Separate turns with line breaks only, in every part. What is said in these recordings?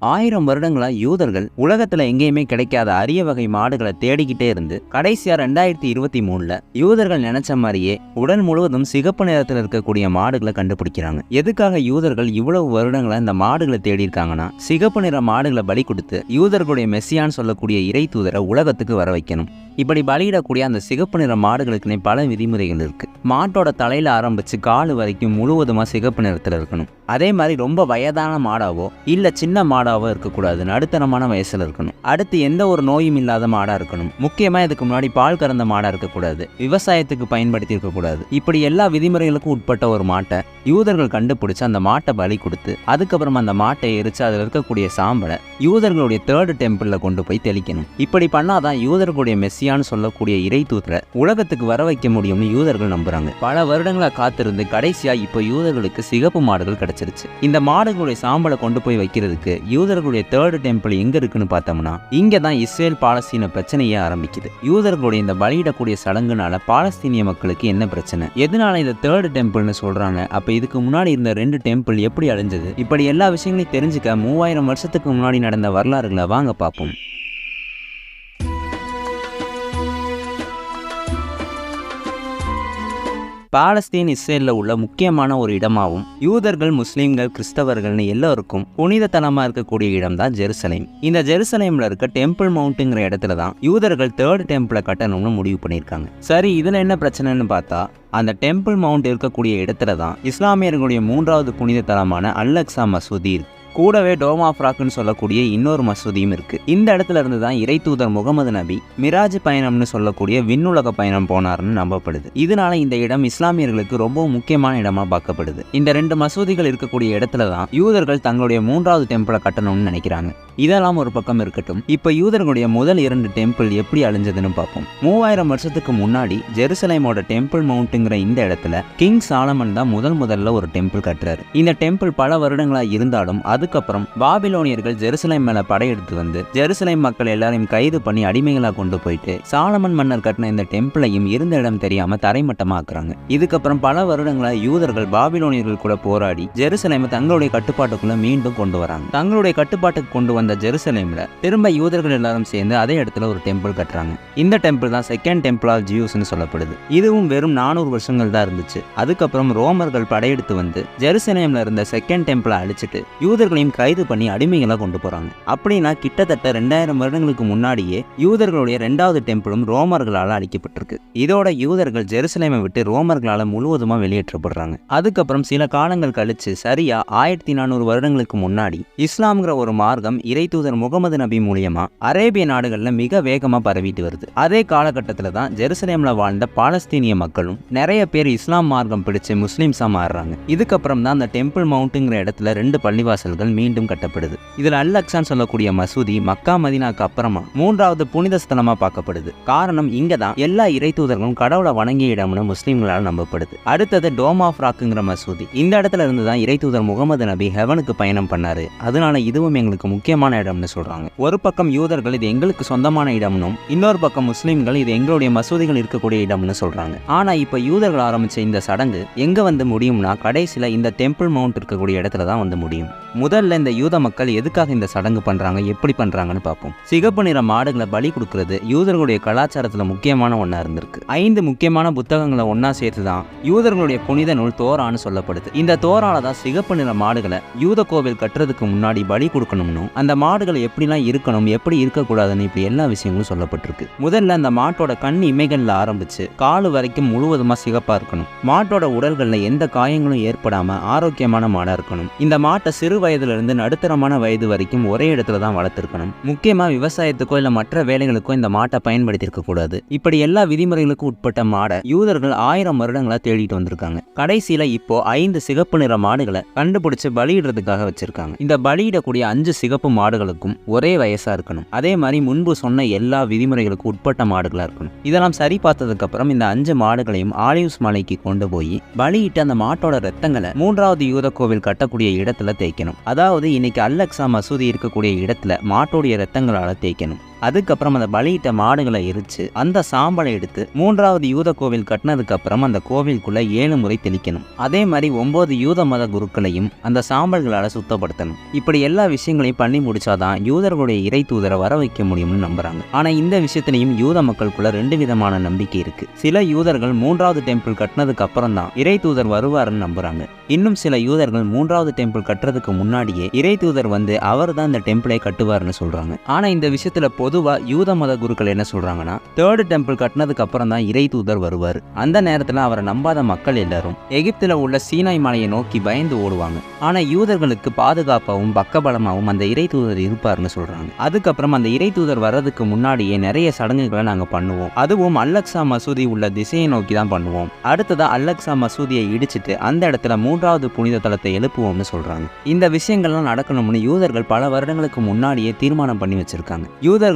ஆயிரம் வருடங்களா யூதர்கள் உலகத்துல எங்கேயுமே கிடைக்காத அரிய வகை மாடுகளை தேடிக்கிட்டே இருந்து கடைசியா ரெண்டாயிரத்தி இருபத்தி மூணுல யூதர்கள் நினைச்ச மாதிரியே உடல் முழுவதும் சிகப்பு நிறத்தில் இருக்கக்கூடிய மாடுகளை கண்டுபிடிக்கிறாங்க. எதுக்காக யூதர்கள் இவ்வளவு வருடங்களை இந்த மாடுகளை தேடி இருக்காங்கன்னா சிகப்பு நிற மாடுகளை பலி கொடுத்து யூதர்களுடைய மெஸ்ஸியான்னு சொல்லக்கூடிய இறை தூதரை உலகத்துக்கு வர வைக்கணும். இப்படி பலியிடக்கூடிய அந்த சிகப்பு நிற மாடுகளுக்குன்னே பல விதிமுறைகள் இருக்கு. மாட்டோட தலையில ஆரம்பிச்சு காலு வரைக்கும் முழுவதுமா சிகப்பு நிறத்தில் இருக்கணும். அதே மாதிரி ரொம்ப வயதான மாடாவோ இல்ல சின்ன மாடாவோ இருக்கக்கூடாது நடுத்தரமான வயசில் இருக்கணும். அடுத்து எந்த ஒரு நோயும் இல்லாத மாடாக இருக்கணும். முக்கியமாக இதுக்கு முன்னாடி பால் கறந்த மாடாக இருக்கக்கூடாது. விவசாயத்துக்கு பயன்படுத்தி இருக்கக்கூடாது. இப்படி எல்லா விதிமுறைகளுக்கும் உட்பட்ட ஒரு மாட்டை யூதர்கள் கண்டுபிடிச்சு அந்த மாட்டை பலி கொடுத்து அதுக்கப்புறம் அந்த மாட்டை எரிச்சு அதில் இருக்கக்கூடிய சாம்பலை யூதர்களுடைய தேர்டு டெம்பிளில் கொண்டு போய் தெளிக்கணும். இப்படி பண்ணாதான் யூதர்களுடைய மெஸ்ஸியான்னு சொல்லக்கூடிய இறை தூதரை உலகத்துக்கு வர வைக்க முடியும்னு யூதர்கள் நம்புறாங்க. பல வருடங்களாக காத்திருந்து கடைசியாக இப்போ யூதர்களுக்கு சிகப்பு மாடுகள் கிடைச்சிருச்சு. இந்த மாடுகளுடைய சாம்பலை கொண்டு போய் வைக்கிறதுக்கு யூதர்களுடைய தேர்டு டெம்பிள் எங்க இருக்குன்னு பார்த்தோம்னா இங்க தான் இஸ்ரேல் பாலஸ்தீன பிரச்சனையே ஆரம்பிக்குது. யூதர்களுடைய இந்த பலியிடக்கூடிய சடங்குனால பாலஸ்தீனிய மக்களுக்கு என்ன பிரச்சனை? எதனால இந்த தேர்டு டெம்பிள்னு சொல்றாங்க? அப்ப இதுக்கு முன்னாடி இருந்த ரெண்டு டெம்பிள் எப்படி அழிஞ்சது? இப்படி எல்லா விஷயங்களையும் தெரிஞ்சுக்க மூவாயிரம் வருஷத்துக்கு முன்னாடி நடந்த வரலாறுகளை வாங்க பார்ப்போம். பாலஸ்தீன் இஸ்ரேலில் உள்ள முக்கியமான ஒரு இடமாகவும் யூதர்கள் முஸ்லீம்கள் கிறிஸ்தவர்கள்னு எல்லோருக்கும் புனித தலமாக இருக்கக்கூடிய இடம் தான் ஜெருசலேம். இந்த ஜெருசலேமில் இருக்க டெம்பிள் மவுண்ட்டுங்கிற இடத்துல தான் யூதர்கள் தேர்ட் டெம்பிளை கட்டணும்னு முடிவு பண்ணியிருக்காங்க. சரி இதில் என்ன பிரச்சனைன்னு பார்த்தா அந்த டெம்பிள் மவுண்ட் இருக்கக்கூடிய இடத்துல தான் இஸ்லாமியர்களுடைய மூன்றாவது புனித தலமான அல்லக்ஸா மசூதி இருக்கு. கூடவே டோமா ஃப்ராக்னு சொல்லக்கூடிய இன்னொரு மசூதியும் இருக்குது இந்த இடத்துல இருந்து தான் இறை தூதர் முகமது நபி மிராஜ் பயணம்னு சொல்லக்கூடிய விண்ணுலக பயணம் போனார்னு நம்பப்படுது. இதனால இந்த இடம் இஸ்லாமியர்களுக்கு ரொம்ப முக்கியமான இடமா பார்க்கப்படுது. இந்த ரெண்டு மசூதிகள் இருக்கக்கூடிய இடத்துல தான் யூதர்கள் தங்களுடைய மூன்றாவது டெம்பிளை கட்டணும்னு நினைக்கிறாங்க. இதெல்லாம் ஒரு பக்கம் இருக்கட்டும். இப்ப யூதர்களுடைய முதல் இரண்டு டெம்பிள் எப்படி அழிஞ்சதுன்னு பார்ப்போம். மூவாயிரம் வருஷத்துக்கு முன்னாடி ஜெருசலேமோட டெம்பிள் மவுண்ட்டுங்கிற இந்த இடத்துல கிங் சாலமன் தான் முதல் முதல்ல ஒரு டெம்பிள் கட்டுறாரு. இந்த டெம்பிள் பல வருடங்களா இருந்தாலும் அதுக்கப்புறம் பாபிலோனியர்கள் ஜெருசலேம் மேல படையெடுத்து வந்து ஜெருசலேம் மக்கள் எல்லாரையும் கைது பண்ணி அடிமைகளா கொண்டு போயிட்டு சாலமன் மன்னர் கட்டின இந்த டெம்பிளையும் இருந்த இடம் தெரியாம தரைமட்டமாக்குறாங்க இதுக்கப்புறம் பல வருடங்களா யூதர்கள் பாபிலோனியர்கள் கூட போராடி ஜெருசலேமை தங்களுடைய கட்டுப்பாட்டுக்குள்ள மீண்டும் கொண்டு வராங்க. தங்களுடைய கட்டுப்பாட்டுக்கு கொண்டு வந்த ஜெருசலேம்ல திரும்ப யூதர்கள் எல்லாரும் சேர்ந்து அதே இடத்துல ஒரு டெம்பிள் கட்டுறாங்க. இந்த டெம்பிள் தான் செகண்ட் டெம்பிள் ஆஃப் ஜியூஸ்னு சொல்லப்படுது. இதுவும் வெறும் நானூறு வருஷங்கள் தான் இருந்துச்சு. அதுக்கப்புறம் ரோமர்கள் படையெடுத்து வந்து ஜெருசலேம்ல இருந்த செகண்ட் டெம்பிளை அழிச்சிட்டு யூதர்களையும் கைது பண்ணி அடிமைகளா கொண்டு போறாங்க. அப்படின்னா கிட்டத்தட்ட ரெண்டாயிரம் வருடங்களுக்கு முன்னாடியே யூதர்களுடைய ரெண்டாவது டெம்பிளும் ரோமர்களால் அழிக்கப்பட்டிருக்கு. இதோட யூதர்கள் ஜெருசலேமை விட்டு ரோமர்களால் முழுவதுமா வெளியேற்றப்படுறாங்க. அதுக்கப்புறம் சில காலங்கள் கழிச்சு சரியா ஆயிரத்தி நானூறு வருடங்களுக்கு முன்னாடி இஸ்லாம்ங்கிற ஒரு மார்க்கம் இறை தூதர் முகமது நபி மூலியமா அரேபிய நாடுகளில் மிக வேகமாக பரவிட்டு வருது. அதே காலகட்டத்தில் தான் ஜெருசலேமில் வாழ்ந்த பாலஸ்தீனிய மக்களும் நிறைய பேர் இஸ்லாம் மார்க்கம் பிடிச்சு முஸ்லீம்ஸாக மாறுறாங்க. இதுக்கப்புறம் தான் அந்த டெம்பிள் மவுண்ட்டுங்கிற இடத்துல ரெண்டு பள்ளிவாசல்கள் மீண்டும் கட்டப்படுது. இதில் அல் அக்ஸான் சொல்லக்கூடிய மசூதி மக்கா மதினாக்கு அப்புறமா மூன்றாவது புனித ஸ்தலமா பார்க்கப்படுது. காரணம் இங்கே தான் எல்லா இறை தூதர்களும் கடவுளை வணங்கிய இடம்னு முஸ்லீம்களால் நம்பப்படுது. அடுத்தது டோம் ஆஃப் ராக்குங்கிற மசூதி. இந்த இடத்துல இருந்து தான் இறை தூதர் முகமது நபி ஹெவனுக்கு பயணம் பண்ணாரு. அதனால இதுவும் எங்களுக்கு முக்கியமான இடம்னு சொல்றாங்க. ஒரு பக்கம் யூதர்கள் இது எங்களுக்கு சொந்தமான இடம்னும் இன்னொரு பக்கம் முஸ்லீம்கள் இது எங்களுடைய மசூதிகள் இருக்கக்கூடிய இடம்னு சொல்றாங்க. ஆனா இப்ப யூதர்கள் ஆரம்பிச்ச இந்த சடங்கு எங்க வந்து முடியும்னா கடைசியில இந்த டெம்பிள் மவுண்ட் இருக்கக்கூடிய இடத்துல தான் வந்து முடியும். முதல்ல இந்த யூத மக்கள் எதுக்காக இந்த சடங்கு பண்றாங்க எப்படி பண்றாங்கன்னு பார்ப்போம். சிகப்பு நிற மாடுகளை பலி கொடுக்கறது யூதர்களுடைய கலாச்சாரத்துல முக்கியமான ஒண்ணா இருந்திருக்கு. ஐந்து முக்கியமான புத்தகங்களை ஒன்றா சேர்த்து தான் யூதர்களுடைய புனித நூல் தோரான்னு சொல்லப்படுது. இந்த தோரால தான் சிகப்பு நிற மாடுகளை யூத கோவில் கட்டுறதுக்கு முன்னாடி பலி கொடுக்கணும்னு அந்த மாடுகள் எப்படிலாம் இருக்கணும் எப்படி இருக்கக்கூடாதுன்னு இப்படி எல்லா விஷயங்களும் சொல்லப்பட்டிருக்கு. முதல்ல அந்த மாட்டோட கண் இமைகள்ல ஆரம்பிச்சு காலு வரைக்கும் முழுவதுமா சிகப்பா இருக்கணும். மாட்டோட உடல்கள்ல எந்த காயங்களும் ஏற்படாம ஆரோக்கியமான மாடா இருக்கணும். இந்த மாட்டை சிறு வயதுல இருந்து நடுத்தரமான வயது வரைக்கும் ஒரே இடத்துல தான் வளர்த்திருக்கணும். முக்கியமா விவசாயத்துக்கோ இல்ல மற்ற வேலைகளுக்கோ இந்த மாட்டை பயன்படுத்தி இருக்க கூடாது. இப்படி எல்லா விதிமுறைகளுக்கும் உட்பட்ட மாடை யூதர்கள் ஆயிரம் வருடங்களா தேடிட்டு வந்திருக்காங்க. கடைசியில இப்போ ஐந்து சிகப்பு நிற மாடுகளை கண்டுபிடிச்சு பலியிடுறதுக்காக வச்சிருக்காங்க. இந்த பலியிடக்கூடிய அஞ்சு சிகப்பு மாடுகளுக்கும் ஒரே வயசாக இருக்கணும். அதே மாதிரி முன்பு சொன்ன எல்லா விதிமுறைகளுக்கும் உட்பட்ட மாடுகளாக இருக்கணும். இதெல்லாம் சரி பார்த்ததுக்கப்புறம் இந்த அஞ்சு மாடுகளையும் ஆலிவ்ஸ் மலைக்கு கொண்டு போய் பலியிட்டு அந்த மாட்டோட ரத்தங்களை மூன்றாவது யூத கோவில் கட்டக்கூடிய இடத்துல தேய்க்கணும். அதாவது இன்னைக்கு அல்லக்ஸா மசூதி இருக்கக்கூடிய இடத்துல மாட்டோடைய ரத்தங்களால் தேய்க்கணும். அதுக்கப்புறம் அந்த பலியிட்ட மாடுகளை எரிச்சு அந்த சாம்பலை எடுத்து மூன்றாவது யூத கோவில் கட்டினதுக்கு அப்புறம் அந்த கோவிலுக்குள்ள ஏழு முறை தெளிக்கணும். அதே மாதிரி ஒன்பது யூத மத குருக்களையும் அந்த சாம்பல்களால சுத்தப்படுத்தணும். இப்படி எல்லா விஷயங்களையும் பண்ணி முடிச்சாதான் யூதர்களுடைய இறை தூதரை வர வைக்க முடியும்னு நம்புறாங்க. ஆனா இந்த விஷயத்திலையும் யூத மக்களுக்குள்ள ரெண்டு விதமான நம்பிக்கை இருக்கு. சில யூதர்கள் மூன்றாவது டெம்பிள் கட்டினதுக்கு அப்புறம் தான் இறை தூதர் வருவாருன்னு நம்புறாங்க. இன்னும் சில யூதர்கள் மூன்றாவது டெம்பிள் கட்டுறதுக்கு முன்னாடியே இறை தூதர் வந்து அவர் தான் இந்த டெம்பிளை கட்டுவார்னு சொல்றாங்க. ஆனா இந்த விஷயத்துல பொதுவாக யூத மத குருக்கள் என்ன சொல்கிறாங்கன்னா தேர்டு டெம்பிள் கட்டினதுக்கு அப்புறம் தான் இறை தூதர் வருவார். அந்த நேரத்தில் அவரை நம்பாத மக்கள் எல்லாரும் எகிப்தில் உள்ள சீனாய் மலையை நோக்கி பயந்து ஓடுவாங்க. ஆனால் யூதர்களுக்கு பாதுகாப்பாகவும் பக்கபலமாகவும் அந்த இறை தூதர் இருப்பார்னு சொல்கிறாங்க அதுக்கப்புறம் அந்த இறை தூதர் வர்றதுக்கு முன்னாடியே நிறைய சடங்குகளை நாங்கள் பண்ணுவோம். அதுவும் அல்லக்ஸா மசூதி உள்ள திசையை நோக்கி தான் பண்ணுவோம். அடுத்ததாக அல்லக்ஸா மசூதியை இடிச்சிட்டு அந்த இடத்துல மூன்றாவது புனித தலத்தை எழுப்புவோம்னு சொல்கிறாங்க இந்த விஷயங்கள்லாம் நடக்கணும்னு யூதர்கள் பல வருடங்களுக்கு முன்னாடியே தீர்மானம் பண்ணி வச்சிருக்காங்க.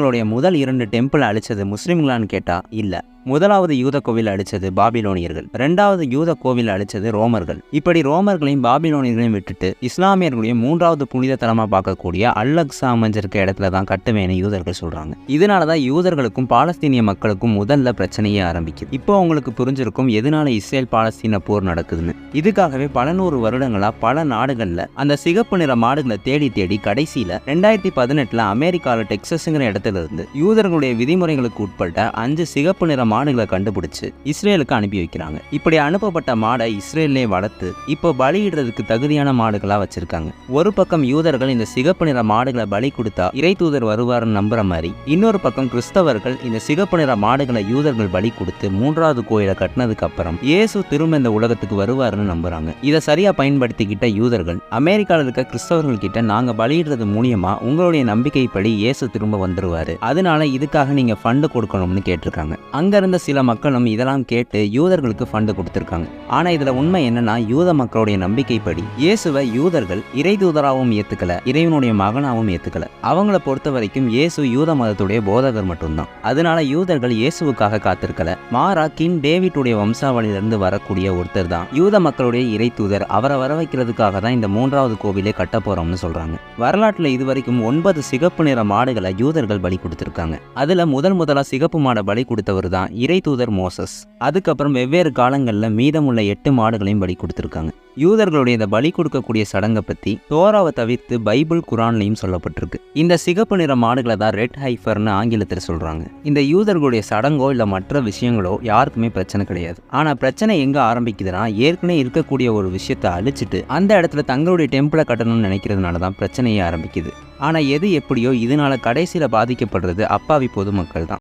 யூதர்களுடைய முதல் இரண்டு டெம்பிள் அழிச்சது முஸ்லீம்களான்னு கேட்டா இல்ல. முதலாவது யூத கோவில் அழிச்சது பாபிலோனியர்கள். ரெண்டாவது யூத கோவில் அழிச்சது ரோமர்கள். இப்படி ரோமர்களையும் பாபிலோனியர்களையும் விட்டுட்டு இஸ்லாமியர்களையும் மூன்றாவது புனித தலமா பார்க்கக்கூடிய அல்லக்ஸா அமைஞ்சிருக்க இடத்துல தான் கட்டுவேன்னு யூதர்கள் சொல்றாங்க. இதனால தான் யூதர்களுக்கும் பாலஸ்தீனிய மக்களுக்கும் முதல்ல பிரச்சனையே ஆரம்பிக்குது. இப்போ உங்களுக்கு புரிஞ்சிருக்கும் எதனால இஸ்ரேல் பாலஸ்தீன போர் நடக்குதுன்னு. இதுக்காகவே பல நூறு வருடங்களா பல நாடுகள்ல அந்த சிகப்பு நிற மாடுகளை தேடி தேடி கடைசியில ரெண்டாயிரத்தி பதினெட்டுல அமெரிக்காவில் டெக்சஸ்ங்கிற இடத்துல இருந்து யூதர்களுடைய விதிமுறைகளுக்கு உட்பட்ட அஞ்சு சிகப்பு நிற மாடுகளை கண்டுபிடிச்சு இஸ்ரேலுக்கு அனுப்பி வைக்கிறாங்க. இப்படி அனுப்பப்பட்ட மாடை இஸ்ரேல்லே வளர்த்து இப்போ பலியிடுறதுக்கு தகுதியான மாடுகளா வச்சிருக்காங்க. ஒரு பக்கம் யூதர்கள் இந்த சிகப்பு நிற மாடுகளை பலி கொடுத்தா இறை தூதர் வருவாருன்னு நம்புற மாதிரி இன்னொரு பக்கம் கிறிஸ்தவர்கள் இந்த சிகப்பு நிற மாடுகளை யூதர்கள் பலி கொடுத்து மூன்றாவது கோயிலை கட்டினதுக்கு அப்புறம் இயேசு திரும்ப இந்த உலகத்துக்கு வருவாருன்னு நம்புறாங்க. இதை சரியா பயன்படுத்திக்கிட்ட யூதர்கள் அமெரிக்காவில் இருக்க கிறிஸ்தவர்கள் கிட்ட நாங்க பலியிடுறது மூலியமா உங்களுடைய நம்பிக்கைப்படி இயேசு திரும்ப வந்துருவாரு. அதனால இதுக்காக நீங்க ஃபண்டு கொடுக்கணும்னு கேட்டிருக்காங்க. அங்க அங்கிருந்த சில மக்களும் இதெல்லாம் கேட்டு யூதர்களுக்கு ஃபண்டு கொடுத்துருக்காங்க. ஆனா இதுல உண்மை என்னன்னா யூத மக்களுடைய நம்பிக்கைப்படி இயேசுவை யூதர்கள் இறை தூதராகவும் ஏத்துக்கல இறைவனுடைய மகனாகவும் ஏத்துக்கல. அவங்கள பொறுத்த வரைக்கும் இயேசு யூத மதத்துடைய போதகர் மட்டும்தான். அதனால யூதர்கள் இயேசுவுக்காக காத்திருக்கல. மாறா கிங் டேவிட்டுடைய வம்சாவளியிலிருந்து வரக்கூடிய ஒருத்தர் தான். யூத மக்களுடைய இறை தூதர். அவரை வர வைக்கிறதுக்காக தான் இந்த மூன்றாவது கோவிலே கட்ட போறோம்னு சொல்றாங்க. வரலாற்றுல இதுவரைக்கும் ஒன்பது சிகப்பு நிற மாடுகளை யூதர்கள் பலி கொடுத்திருக்காங்க. அதுல முதல் முதலா சிகப்பு மாடை பலி கொடுத்தவர் தான் இறை தூதர் மோசஸ். அதுக்கப்புறம் வெவ்வேறு காலங்களில் மீதமுள்ள எட்டு மாடுகளையும் பலி கொடுத்துருக்காங்க. யூதர்களுடைய இந்த பலி கொடுக்கக்கூடிய சடங்கை பற்றி தோராவை தவிர்த்து பைபிள் குரான்லையும் சொல்லப்பட்டிருக்கு. இந்த சிகப்பு நிற மாடுகளை தான் ரெட் ஹைஃபர்னு ஆங்கிலத்தில் சொல்கிறாங்க இந்த யூதர்களுடைய சடங்கோ இல்லை மற்ற விஷயங்களோ யாருக்குமே பிரச்சனை கிடையாது. ஆனால் பிரச்சனை எங்கே ஆரம்பிக்குதுன்னா ஏற்கனவே இருக்கக்கூடிய ஒரு விஷயத்தை அழிச்சிட்டு அந்த இடத்துல தங்களுடைய டெம்பிளை கட்டணும்னு நினைக்கிறதுனால தான் பிரச்சனையே ஆரம்பிக்குது. ஆனால் எது எப்படியோ இதனால கடைசியில் பாதிக்கப்படுறது அப்பாவி பொதுமக்கள் தான்.